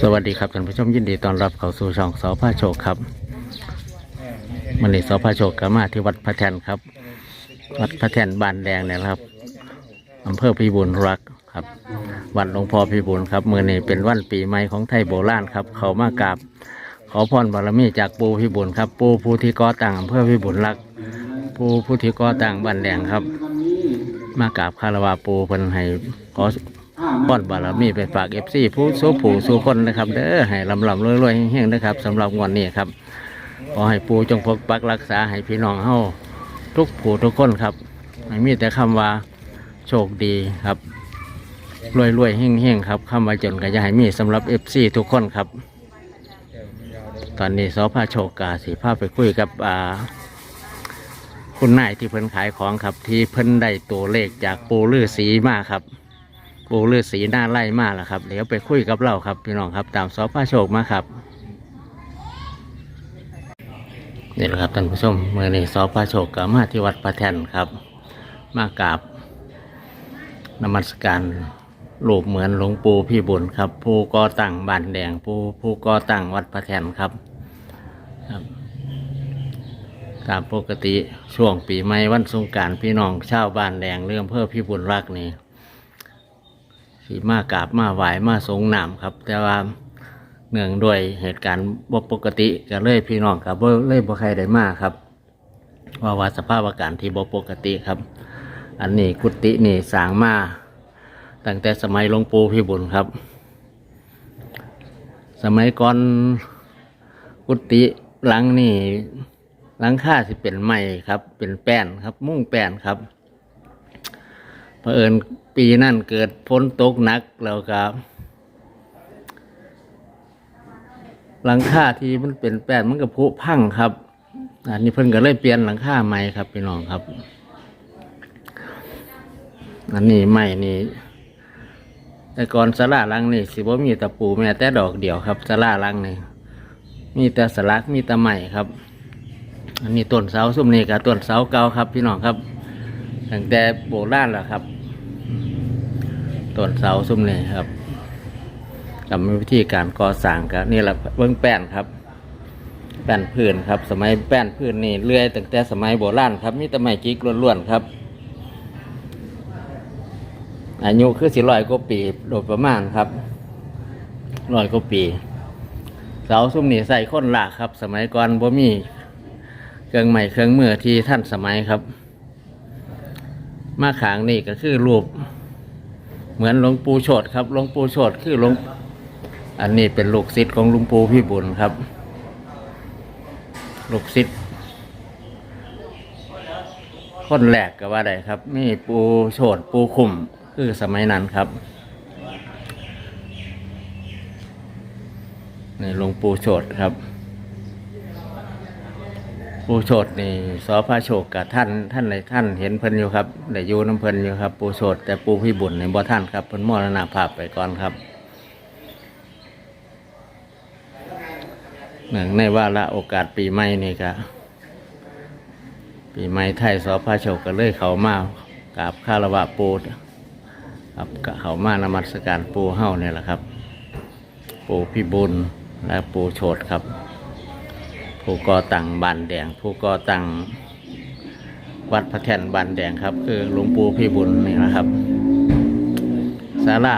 สวัสดีครับท่านผู้ชมยินดีต้อนรับเข้าสู่ช่องสอพาโชคครับมันนี้สอพาโชคก็มาที่วัดพระแทนครับ วัดพระแทนบ้านแดงเนี่ยนะครับอำเภอพิบูลรักษ์ครับวัดหลวงพ่อพิบูลครับมือนี้เป็นวันปีใหม่ของไทยโบราณครับ เขามากราบ ขอพรบารมีจากปูพิบูลครับ ปูผู้ที่ก่อตั้งอำเภอพิบูลรักษ์ปูผู้ที่ก่อตั้งบ้านแดงครับ มากราบคารวะปูเพิ่นให้ขอ ป้อนบารมีไปฝากเอฟซีผู้สู้ผู้สู้คนนะครับเด้อให้ลำลำรวยรวยๆเฮงๆนะครับสำหรับงวันนี้ครับขอให้ปูจงปกปักรักษาให้พี่น้องเฮาทุกผู้ทุกคนครับให้มีแต่คำว่าโชคดีครับรวยรวยๆเฮงเฮงๆครับคำว่าจนก็อย่าให้มีสำหรับเอฟซีทุกคนครับ ตอนนี้สพโชคกาสีภาพไปคุยกับอ่าคุณนายที่เพิ่นขายของครับ ที่เพิ่นได้ตัวเลขจากปูลือสีมาครับ ปูลือสีหน้าไล่มากแล้วครับ เดี๋ยวไปคุยกับเราครับพี่น้องครับตามซอพาโชคมาครับนี่แหละครับท่านผู้ชมเมื่อนี้ซอพาโชคกับมาที่วัดพระแท่นครับ มากราบนมัสการรูปเหมือนหลวงปู่พี่บุญครับ ผู้ก่อตั้งบ้านแดงผู้ผู้ก่อตั้งวัดพระแท่นครับครับตามปกติช่วงปีใหม่วันสงการพี่น้องชาวบ้านแดงเรื่องเพื่อพี่บุญรักนี่ สีมากราบมาไหวมาสงน้ำครับ แต่ว่าเนื่องด้วยเหตุการณ์บ่ปกติก็เลยพี่น้องกับบ่เลยบ่ใครได้มาครับ ว่าว่าสภาพอากาศที่บ่ปกติครับ อันนี้กุฏินี่สางมาตั้งแต่สมัยหลวงปู่พี่บุญครับ สมัยก่อนกุฏิหลังนี่หลังค่าสิเป็นไม้ครับ เป็นแป้นครับ มุ่งแป้นครับเผอิญ ปีนั่นเกิดฝนตกหนักแล้วก็หลังคาที่มันเป็นแป้นมันก็ผุพังครับ อันนี้เพิ่นก็เลยเปลี่ยนหลังคาใหม่ครับพี่น้องครับ อันนี้ใหม่นี่แต่ก่อนสลาหลังนี่สิบ่มีตะปูแม้แต่ดอกเดียวครับสลาหลังนี่มีแต่สลักมีแต่ใหม่ครับ อันนี้ต้นเสาซุ่มนี่กับต้นเสาเก่าครับ พี่น้องครับตั้งแต่โบราณแล้วครับ ต้นเสาซุ้มนี่ครับกับวิธีการก่อสร้างครับนี่แหละเบื้องแป้นครับ แป้นพื้นครับ สมัยแป้นพื้นนี่เลื่อยตั้งแต่สมัยโบราณครับมีแต่ไม้จิกล้วนๆครับ อายุคือสิร้อยกว่าปีโดยประมาณครับร้อยกว่าปี เสาซุ้มนี่ใส่ค้นหลากครับ สมัยก่อนบ่มีเครื่องใหม่เครื่องมือที่ท่านสมัยครับ มาขางนี่ก็คือรูป เหมือนหลวงปู่โฉดครับหลวงปู่โฉดคือหลวงอันนี้เป็นลูกศิษย์ของหลวงปู่พี่บุญครับ ลูกศิษย์คนแรกก็ว่าได้ครับ มีปูโฉดปูคุมคือสมัยนั้นครับนี่หลวงปู่โฉดครับ ปูโฉดนี่สอพระโชคกับท่านท่านในท่านเห็นเพิ่นอยู่ครับได้อยู่น้ำเพิ่นอยู่ครับ ปูโฉดแต่ปูพี่บุญในบ่ท่านครับเพิ่นมรณภาพไปก่อนครับหนึ่งในว่าละโอกาสปีใหม่นี่ก็ปีใหม่ไทยสอพระโชคก็เลยเขามากราบคาระวะปูครับเขามานมัสการปูเฮ้าเนี่ยแหละครับ ปูพี่บุญและปูโฉดครับ ผู้ก่อตั้งบานแดง ผู้ก่อตั้งวัดพระแท่นบานแดงครับ คือหลวงปู่พี่บุญนี่นะครับศาลา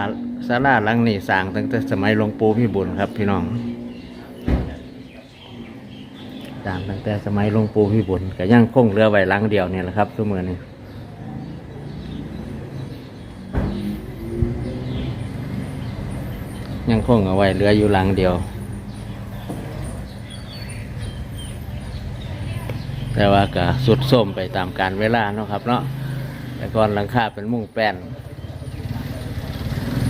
ศาลาหลังนี้สร้างตั้งแต่สมัยหลวงปู่พี่บุญครับ พี่น้องสร้างตั้งแต่สมัยหลวงปู่พี่บุญก็ยังคงเรือไว้หลังเดียวเนี่ยแหละครับทุกมือนี้ยังคงเอาไว้เรืออยู่หลังเดียว แต่ว่าก็สุดส้มไปตามการเวลาเนาะครับเนาะแต่ก่อนหลังคาเป็นมุ้งแป้น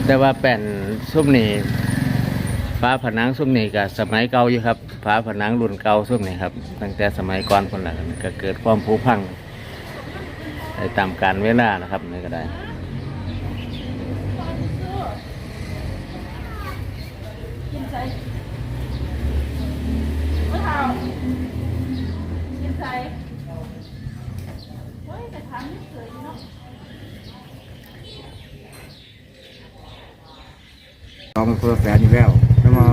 แต่ว่าแป้นซุ้มนี่ฟ้าผนังซุ้มนี่ก็สมัยเก่าอยู่ครับฟ้าผนังรุ่นเก่าซุ้มนี่ครับ ตั้งแต่สมัยก่อนคนละก็เกิดความผุพังไปตามการเวลานะครับนี่ก็ได้ กินใส่มะเทากินใส่เฮ้ยแต่ทำไม่สวย เนาะเอามันคนละแสนอยู่แล้วแล้วมา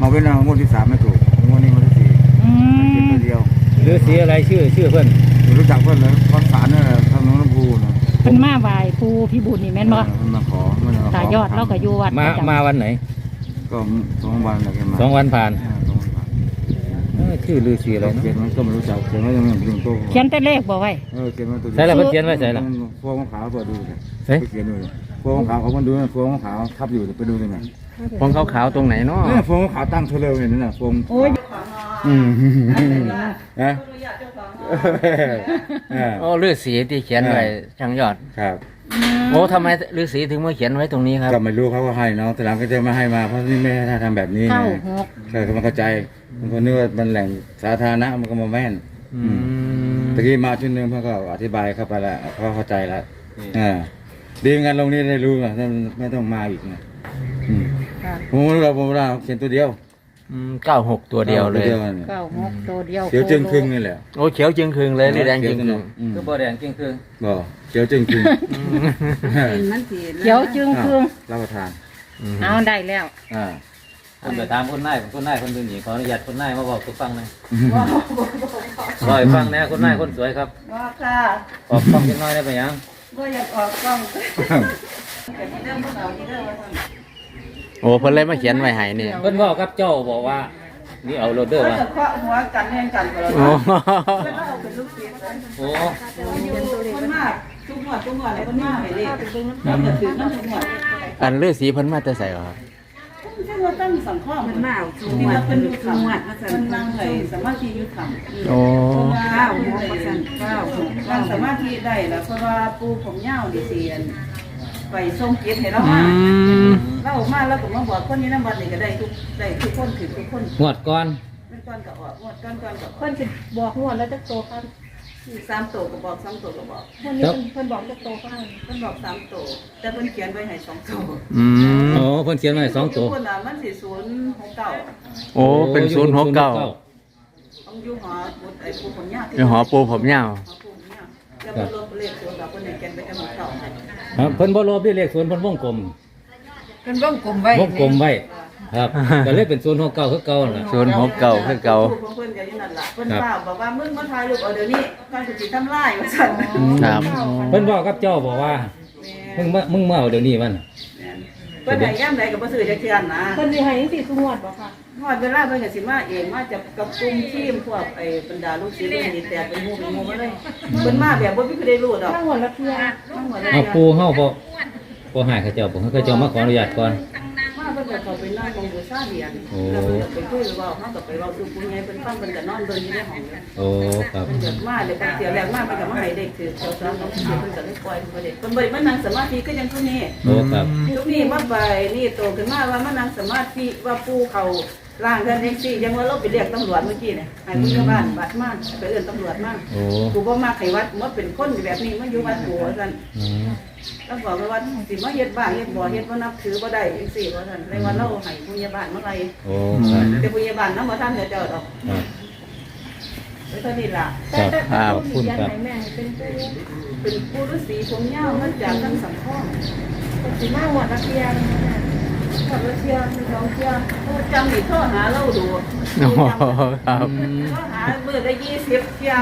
มาเว้นเอางวดที่สามไม่ถูกงวดนี้งวดที่สี่อืเก็บมตัวเดียวหรือสีอะไรชื่อชื่อเพิ่นไม่รู้จักเพื่อนเลยข้าวสารนี่นแหละทางน้องลำพูนะเพิ่นมาไหว้ปู่พี่บุญนี่แม่นบ่เออมันมาขอมันมาขตายอดเราก็อยู่วัดมาประจำมาวันไหนก็สองวันแล้วแกมาสองวันผ่านอ่าสองวันผ่านเออชื่อฤาษีอะไรเขียนเนาะมันก็ไม่รู้จักเขียนไว้ยังไม่ถึงโตเขียนแต่เลขบ่ไว้ เออเขียนไว้ตัวใส่แล้วเพิ่นเขียนไว้ใส่ละฟองขาวเปิดดูเลยใส่ไปเขียนดูเลยฟองขาวเขามันดูนะฟองขาวทับอยู่ไปดูเลยนะ ฟองขาวๆตรงไหนเนาะเนี่ยฟองขาวตั้งเทเลเห็นนั่นน่ะฟองโอ้ยอืมนะตัวอยากเจ้าของเออโอ้ฤาษีที่เขียนไว้ช่างยอดครับโอ้ทำไมฤาษีถึงมาเขียนไว้ตรงนี้ครับก็ไม่รู้เขาก็ให้เนาะแต่หลังก็จะมาให้มาเพราะนี่ไม่ให้ทำแบบนี้เก้าไงหกใช่ก็มันเข้าใจมันก็นึกว่ามันแหล่งสาธารณะมันก็มาแม่นอืมตะกี้มาชุดหนึงเพื่อนก็อธิบายเข้าไปแล้วเขาเข้าใจแล้วอ่าดีงานลงนี้ได้รู้นะไม่ต้องมาอีกนะ อืมค่ะผมรู้แล้วผมรู้แล้วเขียนตัวเดียวเก้าหกตัวเดียวเลยตัวนี่เก้าหกตัวเดียวเขียวจึงครึ่งนี่แหละโอ้เขียวจึงคืงเลยหรือแดงจึงคืงอืมคือบ่แดงจริงคือบ่เขียวจึงครึ่งมันสีเขียวจึงครึ่งรับประทานเอาได้แล้ว อ่าผมไปถามคนนายคนนายคนดูหนีขออนุญาตคนนายมาบอกทุกฟังหน่อยรอยฟังแหน่คนนายคนสวยครับว่าค่ะออกฟังจังน้อยได้ปะยังว่าอยากออกกล้องแต่ที่เริ่มเอาที่เริ่มว่าทำ โอ้เพิ่นเลยมาเขียนไว้ให้นี่เพิ่นบอกกับเจ้าบอกว่า นี่เอาโรเดอร์เขามาจะเคาะหัวกันแย่งกันกันแล้วโอ้แล้วเอาเป็นลูกศิษย์เลยโอ้คนมากทุกหัวทุกหัวอะไรคนมากเลยดิเราจะถือมันทุกหัวอันฤาษีเพิ่นมาแต่ใส่เหรอครับซึ่งเราตั้งสังข้อมันมากที่เราเป็นยุทธรรมมันนั่งไหสมาธิยุทธรรมโอ้ข้าวหัวประสันข้าวนั่งสมาธิได้แล้วเพราะว่าปูผมยาวดิเสียน ไปส่งเกียรติให้เราอืมามเราออกมาแล้วก็มาบอกคนนี้น้ำบัตรนี่ก็ได้ทุกได้ทุกคนถือทุกคนงวดก่อนเป็นก้อนกับออกงวดก้อนก้อนกับเพิ่นสิบอกงวดแล้วจะโตครับสามโตก็บอกสามโตก็บอกวันนี้เพิ่นเพิ่นบอกจะโตครับเพิ่นบอกสามโตแต่เพิ่นเขียนไว้ให้สองโตอืมโอ้เพิ่นเขียนไว้สองตัว คนน่ะมันสิศูนย์หกเก้าโอ้เป็นศูนย์หกเก้าต้องอยู่หอไอ้ปูผมยาวเป็นหอปูผมยาว หอปูผมยาวแล้วมันลบเลขตัวกับคนไหนเขียนไปกันหมดเก้าให้ ครับเพิ่นบ่ลบด้วยเลขศูนย์เพิ่นวงกลมเป็นวงกลมไว้วงกลมไว้ครับก็เลยเป็นศูนย์หกเก้าคือเก่านั่นล่ะ ศูนย์หกเก้าคือเก่าเพิ่นก็อยู่นั่นล่ะเพิ่นป้าบอกว่ามึงมาถ่ายรูปเอาเดี๋ยวนี้ก่อนสิทำลายว่าซั่นครับ เพิ่นบอกกับเจ้าบอกว่ามึงมามึงมาเอาเดี๋ยวนี้มัน เพิ่นให้ย่ำใดก็บ่ซื้อจักเทื่อนนะเพิ่นสิให้จังซี่ทุกงวดบ่ค่ะ ฮอดเวลาเพิ่นก็สิมาเองมาจากกับกลุ่มทีมพวกไอ้บรรดาลูกศิษย์ลูกนี่แตกเป็นหมู่เป็นหมู่มาเลยเพิ่นมาแบบบ่มีผู้ใดรู้ดอกถ้างวดละเที่ยทั้งหมดเลยเอาปูเฮาบ่บ่ให้เขาเจ้าบ่ให้เขาเจ้ามาขออนุญาตก่อนมาเพิ่นก็เข้าไปนั่งของบูชาเหรียญโอ้แล้วเพิ่นก็ไปคุยเว้าเฮาก็ไปเว้าสู่ผู้ใหญ่เพิ่นฟังเพิ่นก็นอนเบิ่งอยู่ในห้องโอ้ครับ เพิ่นก็มาเลยเพิ่นเสียแรงมากเพิ่นก็มาให้เด็กถือเจ้าสาวของเพิ่นเพิ่นก็เลยปล่อยเพิ่นบ่ได้เพิ่นบ่ได้มานั่งสมาธิก็ยังเท่านี้ โอ้ครับ ทุกนี้มาไปนี่โตขึ้นมาว่ามานั่งสมาธิว่าปู่เขาล่างกันเองสิยังว่าเราไปเรียกตำรวจเมื่อกี้เนี่ยให้ผู้ใหญ่บ้านบัดมาไปเอิ้นตำรวจมาโอ้กูบ่มาไขวัดมาเป็นคนแบบนี้มาอยู่วัดกูว่าซั่นอืม ต้องบอกไว้ว่าสิมาเฮ็ดบ้านเฮ็ดบ่อเฮ็ดบ่นับถือบ่ได้จังซี่ว่าซั่นเลยว่าเราให้ผู้ใหญ่บ้านมาไล่โอ้ครับแต่ผู้ใหญ่บ้านนำบ่ทันเจ้าดอกครับไปเท่านี้ล่ะครับแต่ครัแต่บผู้คุณเขียนครับให้แม่เป็นผู้เป็นผู้ฤาษีผมยาวมาจากทั้งสังข้องเพิ่นสิมางวดละเที่ยนึงนะ ขับรถเที่ยวมีสองเที่ยวผู้จำนี่โทรหาเราดูโอ้ครับ โทรหามื้อละ20เที่ย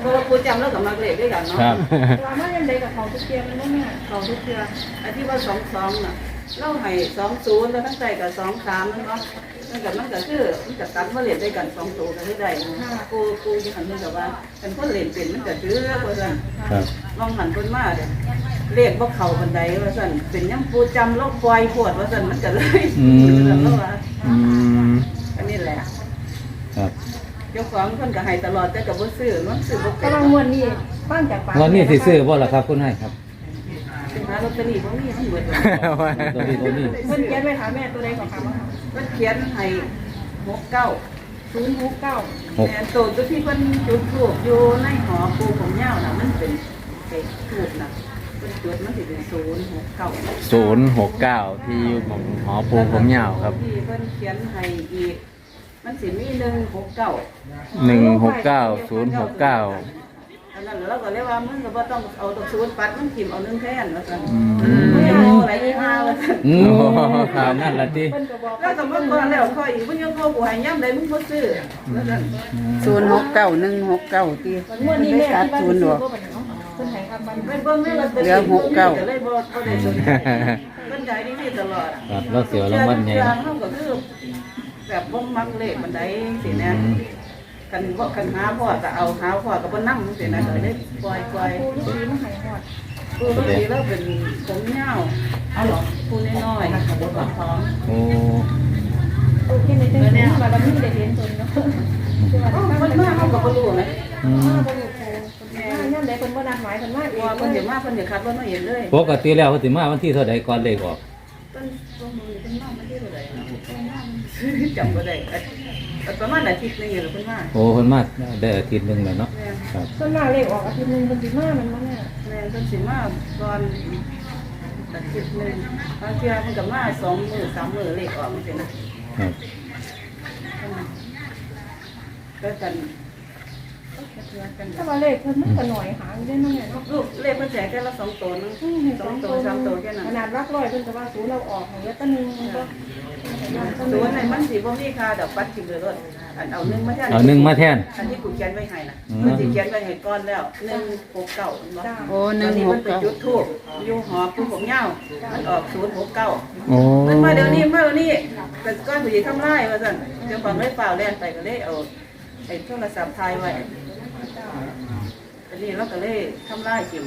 เพราะว่าผู้จำเราก็มักเลขด้วยกันเนาะครับว่ามาจังไดกับเขาทุกเที่ยมันบ่แม่เขาทุกเทืออันที่ว่าสองสองน่ะเล่าให้สองศูนย์แล้วทั้งใจกับสองสามนั่นเนาะ นั่นกับมันก็คือมันจะตัดมาเรียนได้กันสองตัวกันได้นะกูกูที่หันมันกับว่าเป็นคนเรียนเป็นมันก็ดื้อว่าสั่นครับลองหันคนมาเด้เรียกว่าเขาบันไดว่าสั่นเป็นยังปูจำโลกปล่อยปวดว่าสั่นมันก็เลยแล้วว่าอืมอันนี้แหละครับเจ้าของคนก็ให้ตลอดแต่กับบ่ซื้อมันซื้อบ่เป็ก็นว่างวดนี้ฟังจากปากวันนี้สิซื้อบ่ล่ะครับคุณให้ครับหาลอตเตอรี่บ่มีทั้งหมดตัวนี้ตัวนี้เพิ่นเขียนไว้หาแม่ตัวใดก่อนค่ะ ว่ามันเขียนให้หกเก้า069หกแต่ตัวตัวที่เพิ่นจุดทูบอยู่ในหอปูผมยาวน่ะมันเป็นเด็กทูบน่ะเพิ่นจุดมันสิเป็นศูนย์หกเก้าศูนย์หกเก้าที่อยู่ของหอปูผมยาวครับที่เพิ่นเขียนให้อีกมันสิมีหนึ่งหกเก้าหนึ่งหกเก้าศูนย์หกเก้า อันนั้นเราก็เรียกว่ามึงก็บ่ต้องเอาตัวศูนย์ปัดมันทิ่มเอาหนึ่งแทนว่าซั่นอืมมันจะโง่อะไรที่ห้าว่าซั่นอืมครับนั่นละที่เพิ่นก็บอกแล้วก็มันก่อนแล้วค่อยอีกมันยังโง่กูให้ย่ำใดมึงบ่ซื้อว่าซั่นศูนย์หกเก้าหนึ่งหกเก้าตีวันงวดนี้แม่ตัดที่บ้านศูนย์หรซื้ออกบ่เป็นเนาะเพิ่นให้คำบันไปเบิ่งในลอตเตอรี่เหลือหกเก้า เลยบ่บ่ได้สนใจมันใจดีๆตลอดครับเราเสียวรางวัลใหญ่ เชื่อเฮาก็คือแบบบ่มักเลขมันใดสินะ กันบ่กันหาพ่อก็เอาหาพ่อก็บ่นำสินะก็เลยปล่อยปล่อยปูลูกสีมาให้ฮอดปูบางทีเราเป็นผมยาวเอาหรอปูน้อยๆนะคะบนหลังท้องโอ้ปูที่ในเต็นท์มาแล้วมีได้เห็นตัวเนาะคือว่ามันมากเขาก็บ่รู้นะอืมบ่รู้ปูเพิ่นมาย่ำใดเพิ่นบ่นัดหมายเพิ่นมาเองว่าเพิ่นเดี๋ยวมาเพิ่นเดี๋ยวขับรถมาเห็นเลยปกติแล้วเขาสิมาวันที่เท่าใดก่อนเลขออกเพิ่นเพิ่นเพิ่นมาไม่ได้เท่าไหร่นะจำบ่ได้ ประมาณอาทิตย์นึงอยู่เพิ่นมาโอ้เพิ่นมาได้อาทิตย์หนึงแล้วเนาะแม่ครับส่วนมากเลขออกอาทิตย์หนึงเพิ่นสิมามันบ่แม่แม่เพิ่นสิมาก่อนอาทิตย์นึงบางเทื่อเพิ่นก็มาสองมื้อสามมื้อเลขออกจังซี่นะครับก็กันกันถ้าว่าเลขเพิ่นมันก็หน่อยหางได้เนาะแม่เนาะลูกเลขเพิ่นแจกแค่ละสองตัวนึงสองตัวสามตัวแค่นั้น ขนาดรักร้อยเพิ่นก็ว่าศูนย์เราออกของยะตะนึงมันก็ ศูนย์ในมันสิบ่มีค่าดอกปัดกินเลยรถอันเอาหนึ่งมาแทนเอาหนึ่งมาแทน อันที่กูเขียนไว้ให้น่ะอืม มันสิเขียนไว้ให้ก่อนแล้วหนึ่งหกเก้าจ้าโอ้หนึ่งนี้หมักนไปเก้าจุดทูบอยู่หอปูผมเหย้ามันออกศูนย์หกเก้าโอ้มันมาเดี๋ยวนี้มาเดี๋ยวนี้แต่ก้อนผู้หญิงทำไรว่าสั่นเจ้าของเลยเปล่าแล่นไปก็เลยเอาไอ้โทรศัพท์ถ่ายไว้อันนี้เราก็เลยทำไรจิม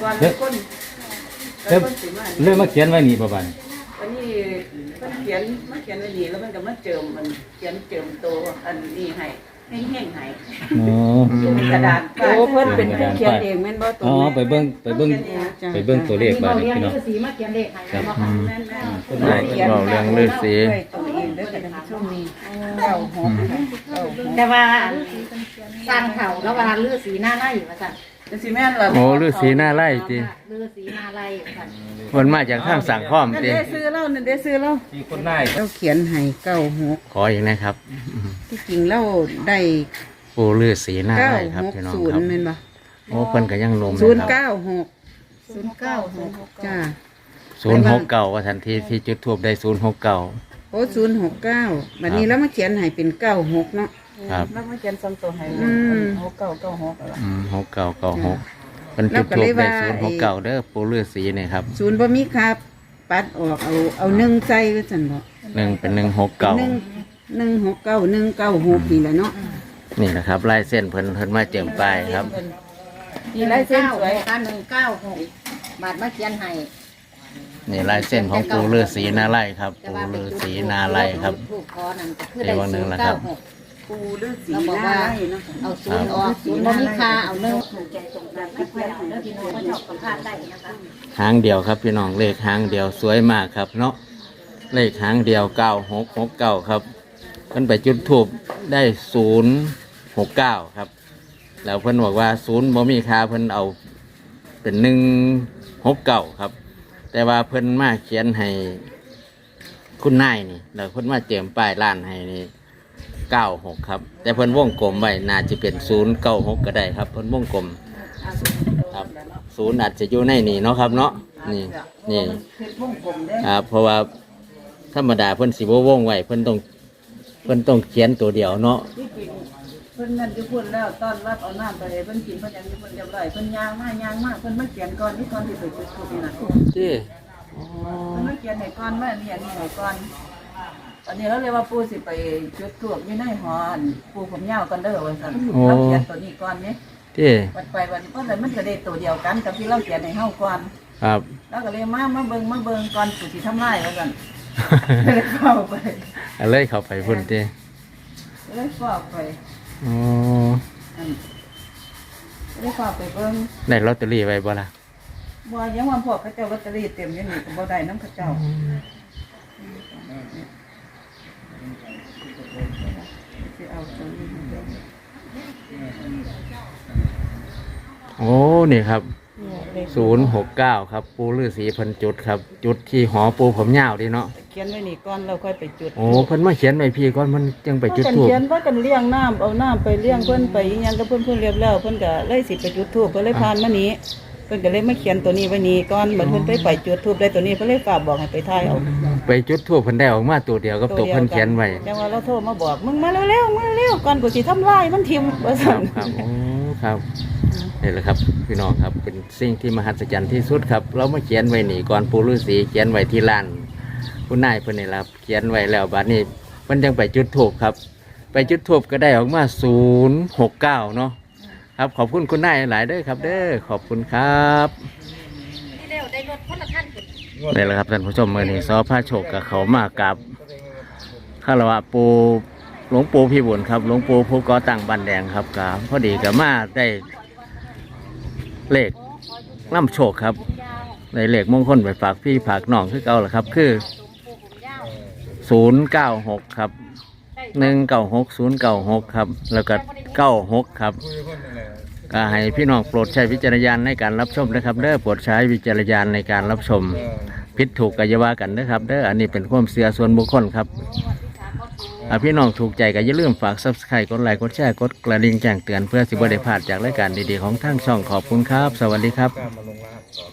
ก่อนคนก่อนคนสิมา เลยมาเขียนไว้นี่ประมาณ วันนี้มันเขียนมันเขียนไว้นี่แล้วมันก็มาเจิมมันเขียนเจิมตัวอันนี้ให้ให้แห้งๆให้อ๋ออยู่ในกระดาษโอ้เพิ่นเป็นผู้เขียนเองแม่นบ่ตัวอ๋อนี้ไปเบิ่งไปเบิ่งจ้ะไปเบิ่งตัวเลขบ้านนี่พี่น้อง สีมาเขียนเลขให้ครับบ่ค่ะแม่นคุณได้นายเว้าเรื่องฤาษีด้วยตัวเองเด้อแต่ท่านผู้ชมนี่เก้าหกเก้าหกแต่ว่าสร้างเขาแล้วว่าลือสีหน้าไล่ว่าซั่น ๆจังสิแม่นล่ะโอ้ฤาษีหน้าไล่ติลือสีหน้าไล่ว่าซั่นเพิ่นมาจากทางสังข้อมนั่นติได้ซื้อแล้วนั่นได้ซื้อแล้วที่คุณนายเราเขียนให้เก้าหกขออีกนะครับที่จริงเราได้ปู่ฤาษีหน้าเก้าไล่ครับหกพี่น้องศูนครับย์แม่นบ่โอ้เพิ่นก็ยังหนมศูนย์นะครับเก้าหกศูนย์เก้าศูนย์หกจ้าศูนย์หกเก้าว่าทันทีที่จุดทูบได้ศูนย์หกเก้าโอ้ศูนย์หกเก้าบัดนี้แล้วมาเขียนให้เป็นเก้าหกเนาะ ครับ แล้วมาเขียนสองตัวให้อืม หกเก้าเก้าหกแล้วอืมหกเก้าเก้าหกเป็นจุดทูบได้ศูนย์หกเก้าเด้อปู่ฤาษีเนี่ยครับศูนย์บ่มีครับ ปัดออกเอาเอาหนึ่งใจไว้ซั่นบ่หนึ่งเป็นหนึ่งหกเก้าหนึ่งหนึ่งหกเก้าหนึ่งเก้าหกนี่แหละเนาะนี่นะครับลายเส้นเพิ่นเพิ่นมาเจิมป้ายครับมีลายเส้นสวยค่ะ196บาทมาเขียนให้นี่ลายเส้นของปู่ฤาษีนาไล่ครับ แต่ปู่ว่าฤาษีนาไล่ครับ ถูกคอนั่นก็คือเดี๋ได้ยววันหนึ่ งล่ะครับ096ปูฤาษีเราบอกหน้าว่าไร่เนาะเอาศูนย์ออกศูนย์บ่มีค่าเอาหนึ่งถูกใจตรงกันไม่ค่อยเอาเด้อพี่น้องก็ชอบสัมภาษณ์ได้นะคะหางเดียวครับพี่น้องเลขหางเดียวสวยมากครับเนาะเลขหางเดียวเก้าหกหกเก้าครับเพิ่นไปจุดทูบได้ศูนย์หกเก้าครับ แล้วเพิ่นบอกว่าศูนย์บ่มีค่าเพิ่นเอาเป็นหนึ่งหกเก้าครับ แต่ว่าเพิ่นมาเขียนให้คุณนายนี่แล้วเพิ่นมาเจิมป้ายร้านให้นี่ เก้าหกครับ แต่เพิ่นวงกลมไว้น่าจะเป็นศูนย์เก้าหกก็ได้ครับ เพิ่นวงกลมครับศูนย์อาจจะอยู่ในนี่เนาะครับเนาะนี่นี่เพชรวงกลมเด้ครับเพราะว่าธรรมดาเพิ่นสิบ่วงไว้เพิ่นต้องเพิ่นต้องเขียนตัวเดียวเนาะที่จริงเพิ่นนั่นอยู่พุ่นแล้วตอนรับเอาน้ำไปให้เพิ่นกินเพิ่นยังอยู่พุ่นเรียบร้อยเพิ่นย่างมากย่างมากเพิ่นมาเขียนก่อนที่ก่อนที่ไปจุดทูบนี่น่ะที่เพิ่นมาเขียนให้ก่อนมาเรียนนี่ให้ก่อน อันนี้เราเรียกว่าปู่สิไปจุดทูบอยู่ในหออันปู่ผมยาวกันเด้อว่าซั่นเราเขียนตัวนี้ก่อนเนี่ยที่วันไปวันเพราะนั้นมันก็ได้ตัวเดียวกันกับที่เราเขียนในเฮาก่อนครับแล้วก็เลยมามาเบิ่งมาเบิ่งก่อนปู่สิทำลายว่าซั่นเลยเข้าไปอะไรเข้าไปพุ่นที่เลยเข้าไปอ๋ออันเลยเข้าไปเบิ่งได้ลอตเตอรี่ไว้บ่ล่ะบ่ยังว่าพวกเขาเจ้าลอตเตอรี่เต็มอยู่นี่ก็บ่ได้น้ำเขาเจ้า สิเอาตัวนี้มาเบิ่ง โอ้ นี่ครับเลขศูนย์หกเก้าครับ ปูฤาษีเพันจุดครับ จุดที่หอปูผมยาวดีเนาะ เขียนไว้นี่ก่อนเราค่อยไปจุดโอ้เพิ่นมาเขียนไว้พี่ก่อนมันจังไปจุดกันทูบเขียนว่ากันเลี้ยงน้ำเอาน้ำไปเลี้ยงเพิ่นไปอิหยังกับเพิ่นเพิ่นเรียบแล้วเพิ่นก็เลยสิไปจุดธูปเพิ่นเลยผ่านมานี้เพิ่นก็เลยมาเขียนตัวนี้ไว้นี่ก่อนบัดเพิ่นไปไปจุดธูปได้ตัวนี้เพิ่นเลยฝากบอกให้ไปถ่ายเอาไปจุดทูบเพิ่นได้ออกมาตัวเดียวกับตัวเพิ่นเขียนไว้แต่ว่าเราโทรมาบอกมึงมาเร็วๆมาเร็วก่อนกูสิทำลายมันทิ่มว่าครัซั่บนครับโอ้ครับนี่แหละครับพี่น้องครับเป็นสิ่งที่มหัศจรรย์ที่สุดครับ เรามาเขียนไว้นี่ก่อนปูฤาษีเขียนไว้ที่ลานผู้นายเพิ่นนี่ล่ะครับเขียนไว้แล้วบัดนี้เพิ่นยังไปจุดทูบครับ ไปจุดทูบก็ได้ออกมาศูนย์หกเก้าเนาะ ครับขอบคุณคุณนายหลายเด้อครับ เด้อขอบคุณครับที่เร็วได้รถคนละคันขึ้นนี่แหละครับท่านผู้ชมมื่อนี้ซอพระโชคกับเขามากับคารวะปูหลวงปู่พี่บุญครับหลวงปู่ผู้ก่อตั้งบันแดงครับกับพอดีกับมาได้เลขน้ำโชคครับในเลขมงคลไปฝากพี่ฝากน้องคือเก่าแหละครับ คือศูนย์เก้าหกครับหนึ่งเก้าหกศูนย์เก้าหกครับ แล้วก็เก้าหกครับ ก็ให้พี่น้องโปรดใช้วิจารณญาณในการรับชมนะครับเด้อโปรดใช้วิจารณญาณในการรับชมพิษถูกกัยาว่ากันนะครับเด้ออันนี้เป็นความเสียส่วนบุคคลครับอ่าพี่น้องถูกใจก็อย่าลืมฝากซับสไครต์กดไลค์กดแชร์กดกระดิ่งแจ้งเตือนเพื่อสิบได้พลาดจากรายการดีๆของทางช่องขอบคุณครับ สวัสดีครับ